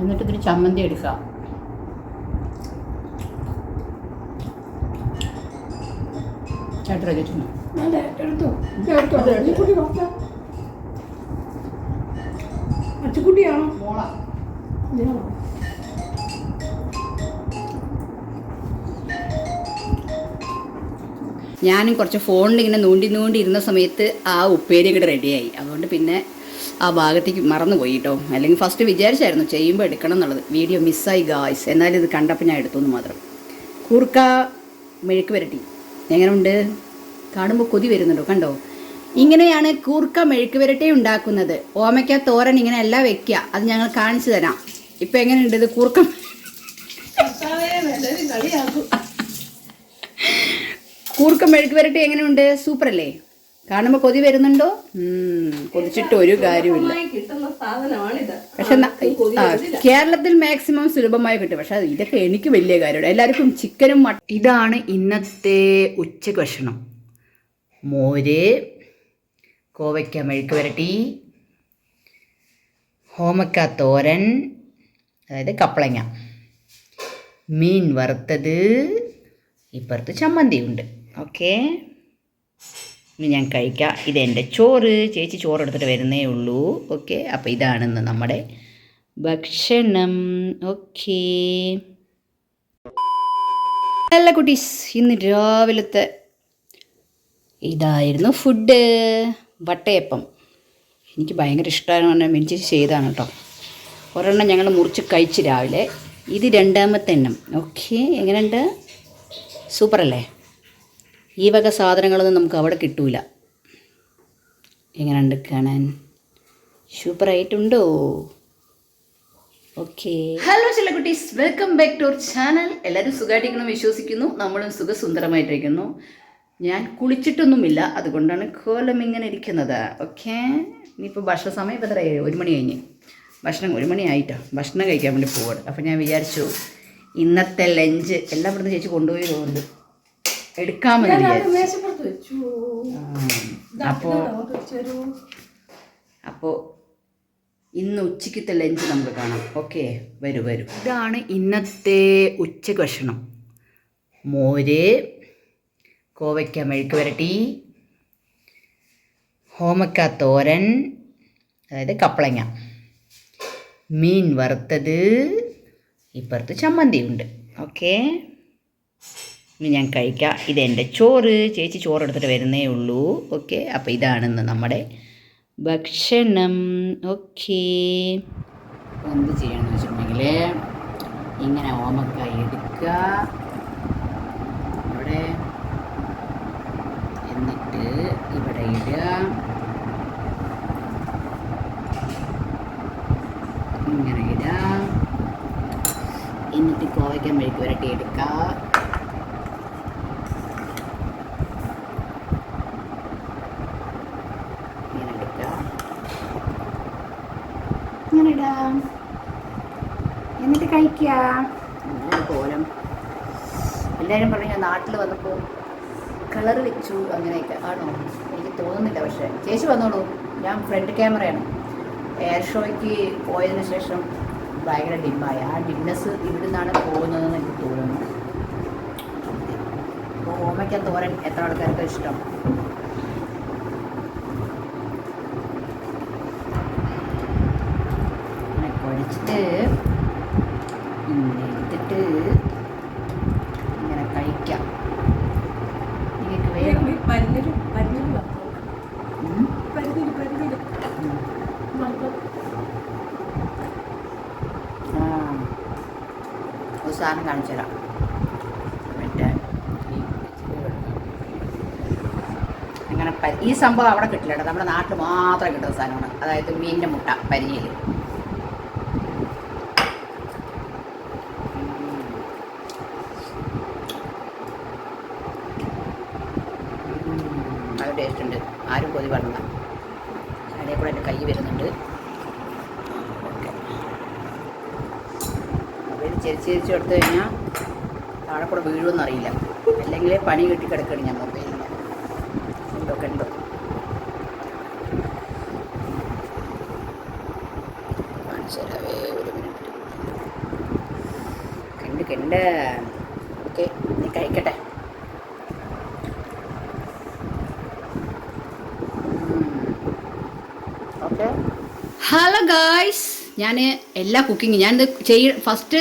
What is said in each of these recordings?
എന്നിട്ട് ഇതിന് ചമ്മന്തി എടുക്കാം. ചേട്ടൻ അച്ചുക്കുട്ടിയാണോ? ഞാനും കുറച്ച് ഫോണിൽ ഇങ്ങനെ നൂണ്ടി നൂണ്ടി ഇരുന്ന സമയത്ത് ആ ഉപ്പേരി കൂടെ റെഡിയായി അതുകൊണ്ട് പിന്നെ ആ ഭാഗത്തേക്ക് മറന്നുപോയി കേട്ടോ അല്ലെങ്കിൽ ഫസ്റ്റ് വിചാരിച്ചായിരുന്നു ചെയ്യുമ്പോൾ എടുക്കണം എന്നുള്ളത്. വീഡിയോ മിസ്സായി ഗായ്സ് എന്നാലും ഇത് കണ്ടപ്പോൾ ഞാൻ എടുത്തു എന്ന് മാത്രം. കൂർക്ക മെഴുക്ക് വരട്ടി എങ്ങനെയുണ്ട് കാണുമ്പോൾ കൊതി വരുന്നുണ്ടോ? കണ്ടോ? ഇങ്ങനെയാണ് കൂർക്ക മെഴുക്ക് വരട്ടി ഉണ്ടാക്കുന്നത്. ഓമയ്ക്ക തോരൻ ഇങ്ങനെ എല്ലാം വെക്കുക അത് ഞങ്ങൾ കാണിച്ചു തരാം. ഇപ്പം എങ്ങനെയുണ്ട് ഇത് കൂർക്ക. കൂർക്ക മെഴുക്ക് വരട്ടി എങ്ങനെയുണ്ട്? സൂപ്പർ അല്ലേ കാണുമ്പോൾ കൊതി വരുന്നുണ്ടോ? കൊതിച്ചിട്ട് ഒരു കാര്യമില്ല പക്ഷെ കേരളത്തിൽ മാക്സിമം സുലഭമായി കിട്ടും. പക്ഷെ ഇതൊക്കെ എനിക്ക് വലിയ കാര്യമാണ്. എല്ലാവർക്കും ചിക്കനും മട്ട ഇതാണ് ഇന്നത്തെ ഉച്ച ഭക്ഷണം. മോര് കോവയ്ക്ക മെഴുക്ക് വരട്ടി ഹോമക്ക തോരൻ അതായത് കപ്പളങ്ങ. മീൻ വറുത്തത് ഇപ്പുറത്ത് ചമ്മന്തി ഉണ്ട് ഓക്കേ? ഇനി ഞാൻ കഴിക്കാം. ഇതെന്റെ ചോറ്. ചേച്ചി ചോറ് എടുത്തിട്ട് വരുന്നേ ഉള്ളൂ. ഓക്കെ. അപ്പോൾ ഇതാണെന്ന് നമ്മുടെ ഭക്ഷണം. ഓക്കേ. അല്ല കുട്ടീസ് ഇന്ന് രാവിലത്തെ ഇതായിരുന്നു ഫുഡ്. വട്ടയപ്പം. എനിക്ക് ഭയങ്കര ഇഷ്ടമാണ് പറഞ്ഞാൽ മെഞ്ചി ചെയ്താണ് കേട്ടോ. ഒരെണ്ണം ഞങ്ങൾ മുറിച്ച് കഴിച്ച് രാവിലെ. ഇത് രണ്ടാമത്തെ എണ്ണം. ഓക്കെ. എങ്ങനെയുണ്ട്? സൂപ്പറല്ലേ? ഈ വക സാധനങ്ങളൊന്നും നമുക്ക് അവിടെ കിട്ടൂല. എങ്ങനെയുണ്ട് കാണാൻ? സൂപ്പറായിട്ടുണ്ടോ? ഓക്കെ. ഹലോ ചില കുട്ടീസ് welcome back to our channel എല്ലാവരും സുഖമായിട്ടിരിക്കണം വിശ്വസിക്കുന്നു. നമ്മളും സുഖസുന്ദരമായിട്ടിരിക്കുന്നു. ഞാൻ കുളിച്ചിട്ടൊന്നുമില്ല. അതുകൊണ്ടാണ് കോലം ഇങ്ങനെ ഇരിക്കുന്നത്. ഓക്കെ. ഇനിയിപ്പോൾ ഭക്ഷണ സമയം ഇപ്പോൾ എത്ര ഒരു മണി കഴിഞ്ഞ്. ഭക്ഷണം ഒരു മണി ആയിട്ടോ. ഭക്ഷണം കഴിക്കാൻ വേണ്ടി പോവാണ്. അപ്പോൾ ഞാൻ വിചാരിച്ചു ഇന്നത്തെ ലഞ്ച് എല്ലാം ഇവിടുന്ന് ചേച്ചി കൊണ്ടുപോയി തോന്നുന്നു എടുക്കാമെന്ന് വിചാരിച്ചു. അപ്പോൾ അപ്പോൾ ഇന്ന് ഉച്ചയ്ക്കത്തെ ലഞ്ച് നമ്മൾ കാണാം. ഓക്കെ വരൂ വരൂ. ഇതാണ് ഇന്നത്തെ ഉച്ച ഭക്ഷണം. മോര് കോവയ്ക്ക മെഴുക്ക് വരട്ടി ഹോമക്ക തോരൻ അതായത് കപ്പളങ്ങ. മീൻ വറുത്തത് ഇപ്പുറത്ത് ചമ്മന്തി ഉണ്ട് ഓക്കെ ഇനി ഞാൻ കഴിക്കാം. ഇതെന്റെ ചോറ്. ചേച്ചി ചോറ് എടുത്തിട്ട് വരുന്നേ ഉള്ളൂ. ഓക്കെ. അപ്പോൾ ഇതാണെന്ന് നമ്മുടെ ഭക്ഷണം. ഓക്കെ. എന്ത് ചെയ്യണമെന്ന് വെച്ചിട്ടുണ്ടെങ്കിൽ ഇങ്ങനെ ഓമക്കായി എടുക്കുക ഇവിടെ എന്നിട്ട് ഇവിടെ ഇടുക. ഇങ്ങനെ ഇടുക. എന്നിട്ട് കോവയ്ക്കാൻ മെഴുക്ക് വരട്ടി എടുക്കുക ഇങ്ങനെ എടുക്കുക ഇങ്ങനെ ഇടാം. എന്നിട്ട് കഴിക്കുക അങ്ങനെ കോലം. എല്ലാവരും പറഞ്ഞു നാട്ടിൽ വന്നപ്പോൾ കളർ വെച്ചു അങ്ങനെയൊക്കെ. ആണോ? എനിക്ക് തോന്നുന്നില്ല പക്ഷേ. ചേച്ചി വന്നോളൂ. ഞാൻ ഫ്രണ്ട് ക്യാമറയാണ്. എയർ ഷോയ്ക്ക് പോയതിന് ശേഷം ഭയങ്കര ഡിമ്മായി. ആ ഡിമ്നെസ് ഇവിടുന്നാണ് പോകുന്നതെന്ന് എനിക്ക് തോന്നുന്നു. അപ്പോൾ ഓമയ്ക്ക തോരൻ എത്ര ആൾക്കാർക്ക് ഇഷ്ടം ഇങ്ങനെ കുഴച്ചിട്ട് ഇങ്ങനെ എടുത്തിട്ട് ഇങ്ങനെ കഴിക്കാം നിങ്ങൾക്ക് വേണം ഈ പരുന്നിൽ പരുന്നിൽ വറുത്തോ. ഉം. പരുന്നിൽ പരുന്നിൽ ഉം. വറുത്തോ. ആ ഒരു സാധനം തരാം മറ്റേ അങ്ങനെ ഈ സംഭവം അവിടെ കിട്ടില്ല കേട്ടോ. നമ്മുടെ നാട്ടിൽ മാത്രം കിട്ടുന്ന സാധനമാണ്. അതായത് മീനിന്റെ മുട്ട പരിഞ്ഞിൽ ടേസ്റ്റ് ഉണ്ട്. ആരും കൊതി പറഞ്ഞ അതിനെ കൂടെ എന്റെ കൈ വരുന്നുണ്ട് ഓക്കെ അപ്പോൾ ഇത് ചെരിച്ച് ചെരിച്ച് എടുത്തു കഴിഞ്ഞാൽ താഴെ കൂടെ വീഴുമെന്ന് അറിയില്ല. അല്ലെങ്കിൽ പണി കിട്ടി കിടക്കണം ഞാൻ മൊബൈലിൽ. ഉണ്ടോ കണ്ടോ? മിനിറ്റ്. എടുക്കണ്ട ഓക്കെ നീ കഴിക്കട്ടെ. ഹലോ ഗായ്സ് ഞാൻ എല്ലാ കുക്കിങ്ങും ഞാനിത് ചെയ്യ ഫസ്റ്റ്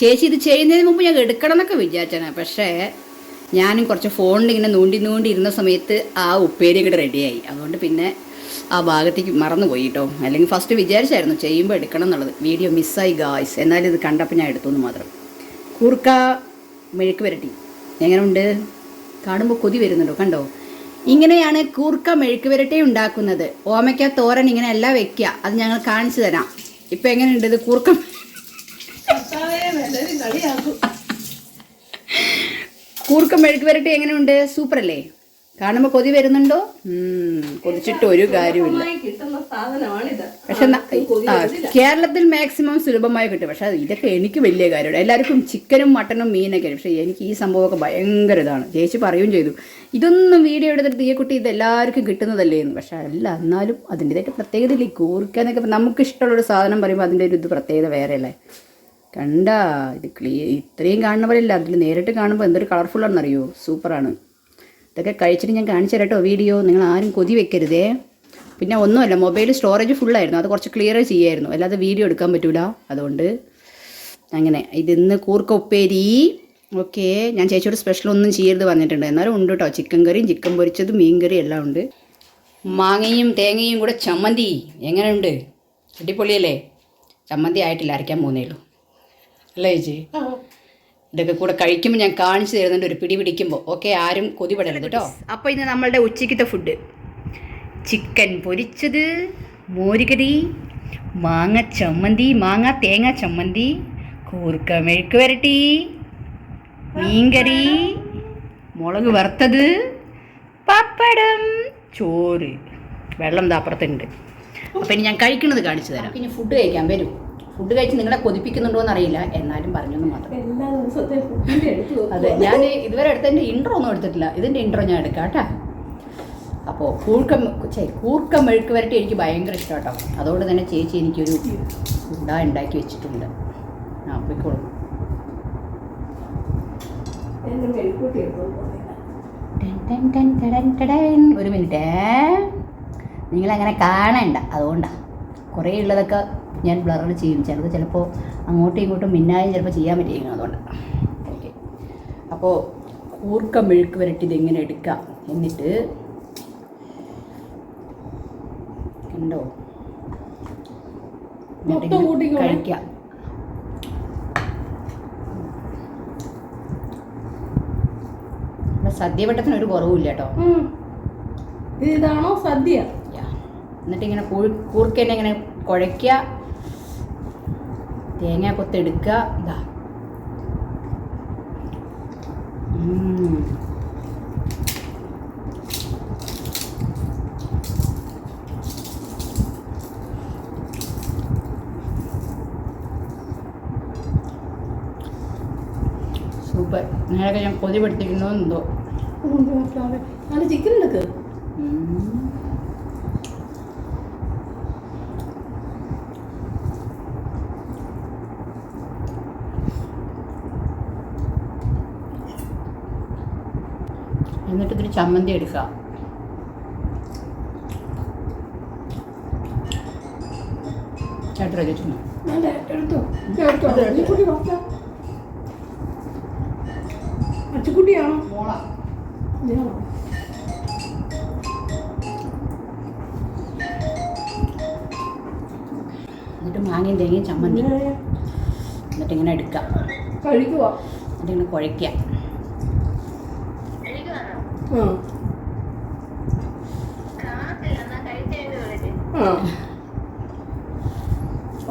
ചേച്ചി ഇത് ചെയ്യുന്നതിന് മുമ്പ് ഞാൻ എടുക്കണം എന്നൊക്കെ വിചാരിച്ചാണ്. പക്ഷേ ഞാനും കുറച്ച് ഫോണിൽ ഇങ്ങനെ നൂണ്ടി നൂണ്ടി ഇരുന്ന സമയത്ത് ആ ഉപ്പേരി ഇങ്ങോട്ട് റെഡിയായി. അതുകൊണ്ട് പിന്നെ ആ ഭാഗത്തേക്ക് മറന്നുപോയി കേട്ടോ. അല്ലെങ്കിൽ ഫസ്റ്റ് വിചാരിച്ചായിരുന്നു ചെയ്യുമ്പോൾ എടുക്കണം എന്നുള്ളത്. വീഡിയോ മിസ്സായി ഗായ്സ് എന്നാലും ഇത് കണ്ടപ്പോൾ ഞാൻ എടുത്തു എന്ന് മാത്രം. കൂർക്ക മെഴുക്ക് വരട്ടി എങ്ങനെയുണ്ട് കാണുമ്പോൾ കൊതി വരുന്നുണ്ടോ? കണ്ടോ? ഇങ്ങനെയാണ് കൂർക്ക മെഴുക്ക് വരട്ടി ഉണ്ടാക്കുന്നത്. ഓമയ്ക്ക തോരൻ ഇങ്ങനെ എല്ലാം വെക്കുക അത് ഞങ്ങൾ കാണിച്ചു തരാം. ഇപ്പം എങ്ങനെയുണ്ട് ഇത്? കൂർക്ക കളിയാക്കും. കൂർക്ക മെഴുക്ക് വരട്ടി എങ്ങനെയുണ്ട്? സൂപ്പർ അല്ലേ കാണുമ്പോൾ കൊതി വരുന്നുണ്ടോ? കൊതിച്ചിട്ട് ഒരു കാര്യമില്ല പക്ഷെ കേരളത്തിൽ മാക്സിമം സുലഭമായി കിട്ടും. പക്ഷെ ഇതൊക്കെ എനിക്ക് വലിയ കാര്യമാണ്. എല്ലാവർക്കും ചിക്കനും മട്ടനും മീനൊക്കെ പക്ഷെ എനിക്ക് ഈ സംഭവമൊക്കെ ഭയങ്കര ഇതാണ്. ചേച്ചി പറയുകയും ചെയ്തു. ഇതൊന്നും വീഡിയോ എടുത്തിട്ട് ഈ കുട്ടി ഇത് എല്ലാവർക്കും കിട്ടുന്നതല്ലേ എന്ന്. പക്ഷെ അല്ല എന്നാലും അതിന്റെതായിട്ട് പ്രത്യേകത ഇല്ലേ കൂർക്കാന്നൊക്കെ നമുക്ക് ഇഷ്ടമുള്ളൊരു സാധനം പറയുമ്പോൾ അതിന്റെ ഒരു ഇത് പ്രത്യേകത വേറെ അല്ലേ കണ്ട ഇത് ക്ലിയർ ഇത്രയും കാണുന്ന പോലെ ഇല്ല. അതിൽ നേരിട്ട് കാണുമ്പോൾ എന്തൊരു കളർഫുൾ ആണെന്നറിയോ? സൂപ്പറാണ് ഇതൊക്കെ കഴിച്ചിട്ട് ഞാൻ കാണിച്ചു തരാട്ടോ വീഡിയോ. നിങ്ങൾ ആരും കൊതി വെക്കരുതേ. പിന്നെ ഒന്നുമല്ല മൊബൈൽ സ്റ്റോറേജ് ഫുള്ളായിരുന്നു അത് കുറച്ച് ക്ലിയർ ചെയ്യായിരുന്നു. അല്ലാതെ വീഡിയോ എടുക്കാൻ പറ്റൂല. അതുകൊണ്ട് അങ്ങനെ ഇതിന്ന് കൂർക്ക ഉപ്പേരി. ഓക്കെ ഞാൻ ചേച്ചിയോട് സ്പെഷ്യൽ ഒന്നും ചെയ്യരുത് പറഞ്ഞിട്ടുണ്ട്. എന്നാലും ഉണ്ട് കേട്ടോ ചിക്കൻ കറിയും ചിക്കൻ പൊരിച്ചതും മീൻ കറിയും എല്ലാം ഉണ്ട്. മാങ്ങയും തേങ്ങയും കൂടെ ചമ്മന്തി. എങ്ങനെയുണ്ട്? അടിപൊളിയല്ലേ? ചമ്മന്തി ആയിട്ടില്ല അരയ്ക്കാൻ പോകുന്നേ ഉള്ളൂ. അല്ലേ ചേച്ചി? ഇതൊക്കെ കൂടെ കഴിക്കുമ്പോൾ ഞാൻ കാണിച്ചു തരുന്നുണ്ട് ഒരു പിടി പിടിക്കുമ്പോൾ ഓക്കെ ആരും കൊതിപെടരുത് കേട്ടോ. അപ്പോൾ ഇന്ന് നമ്മളുടെ ഉച്ചയ്ക്കത്തെ ഫുഡ്. ചിക്കൻ പൊരിച്ചത് മോരുകറി മാങ്ങ ചമ്മന്തി മാങ്ങ തേങ്ങ ചമ്മന്തി കൂർക്ക മെഴുക്ക് വരട്ടി മീൻകറി മുളക് വറുത്തത് പപ്പടം ചോറ്. വെള്ളം താപ്പുറത്തുണ്ട് അപ്പം ഇനി ഞാൻ കഴിക്കുന്നത് കാണിച്ചു തരാം. ഇനി ഫുഡ് കഴിക്കാൻ വരും. ഫുഡ് കഴിച്ച് നിങ്ങളെ കൊതിപ്പിക്കുന്നുണ്ടോ എന്നറിയില്ല. എന്നാലും പറഞ്ഞെന്ന് മാത്രം. അതെ ഞാൻ ഇതുവരെ എടുത്തതിന്റെ ഇൻട്രോ ഒന്നും എടുത്തിട്ടില്ല. ഇതിന്റെ ഇൻട്രോ ഞാൻ എടുക്കാം കേട്ടോ. അപ്പോൾ കൂർക്കം ചേ കൂർക്ക മെഴുക്ക് വരട്ടി എനിക്ക് ഭയങ്കര ഇഷ്ടം കേട്ടോ അതുകൊണ്ട് തന്നെ ചേച്ചി എനിക്കൊരു ഉണ്ട ഉണ്ടാക്കി വെച്ചിട്ടുണ്ട്. ആ പോയിക്കോളും. ഒരു മിനിറ്റേ. നിങ്ങളങ്ങനെ കാണണ്ട. അതുകൊണ്ടാണ് കുറേ ഉള്ളതൊക്കെ ഞാൻ ബ്ലർ ചെയ്യും. ചിലത് ചിലപ്പോൾ അങ്ങോട്ടും ഇങ്ങോട്ടും മിന്നായും ചിലപ്പോൾ ചെയ്യാൻ പറ്റിയിരിക്കണം അതുകൊണ്ട്. ഓക്കെ അപ്പോൾ കൂർക്ക മെഴുക്ക് വരട്ടി ഇതെങ്ങനെ എടുക്കാം? എന്നിട്ട് ഉണ്ടോ. കഴിക്കാം. സദ്യ സദ്യവട്ടത്തിന് ഒരു കുറവുമില്ല കേട്ടോ. ഇത് ഇതാണോ സദ്യ? എന്നിട്ട് ഇങ്ങനെ കൂർക്കേനെ ഇങ്ങനെ കുഴയ്ക്കുക. തേങ്ങ കൊത്തെടുക്കുക ഇതാ. സൂപ്പർ. നിങ്ങളൊക്കെ ഞാൻ കൊതി പഠിപ്പിക്കുന്നോ എന്തോ ചിക്കൻ എടുക്ക് ഇതിൽ ചമ്മന്തി എടുക്കുക ചേട്ടൻ നോക്കാം. അച്ചുക്കുട്ടിയാണോ മോളാ? എന്നിട്ട് മാങ്ങയും തേങ്ങയും ചമ്മന്തി. എന്നിട്ട് ഇങ്ങനെ എടുക്കാം. കഴിക്കുക എന്നിട്ട് ഇങ്ങനെ കുഴയ്ക്കുക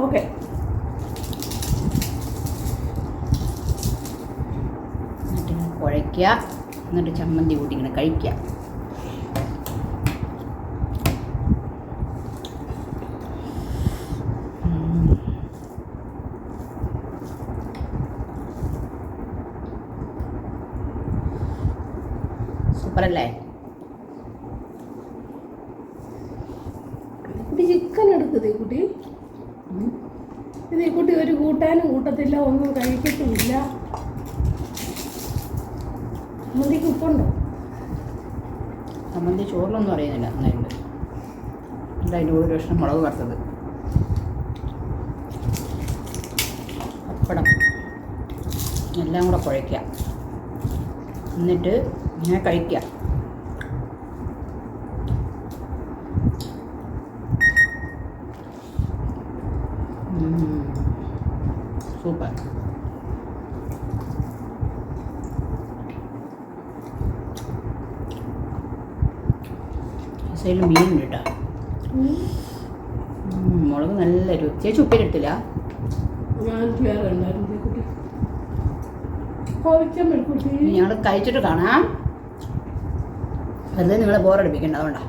ഓക്കെ. എന്നിട്ട് കുഴയ്ക്കുക. എന്നിട്ട് ചമ്മന്തി കൂട്ടി ഇങ്ങനെ കഴിക്കുക ഉം. സൂപ്പറല്ലേ കുട്ടി ചിക്കൻ ഈ കുട്ടി. ഇത് കുട്ടി ഒരു കൂട്ടാനും കൂട്ടത്തില്ല ഒന്നും കഴിക്കത്തുമില്ല. ചമ്മന്തിക്ക് ഉപ്പുണ്ടോ? ചമ്മന്തി ചോറിലൊന്നും അറിയുന്നില്ല നന്നായിട്ടുണ്ട് എന്നിട്ട് അതിന്റെ ഒരു ലക്ഷം മുളക് വറുത്തത്? പപ്പടം. എല്ലാം കൂടെ കുഴയ്ക്കുക. എന്നിട്ട് ഇങ്ങനെ കഴിക്കുക ഉം. സൂപ്പർ ഈ സൈഡിൽ മീനുണ്ട് കേട്ടോ മുളക് നല്ല രുചി. ചേച്ചി ഉപ്പിലിട്ടില്ല ഞങ്ങൾ കഴിച്ചിട്ട് കാണാം. വെറുതെ നിങ്ങളെ ബോറടിപ്പിക്കണ്ട അതുകൊണ്ടാ.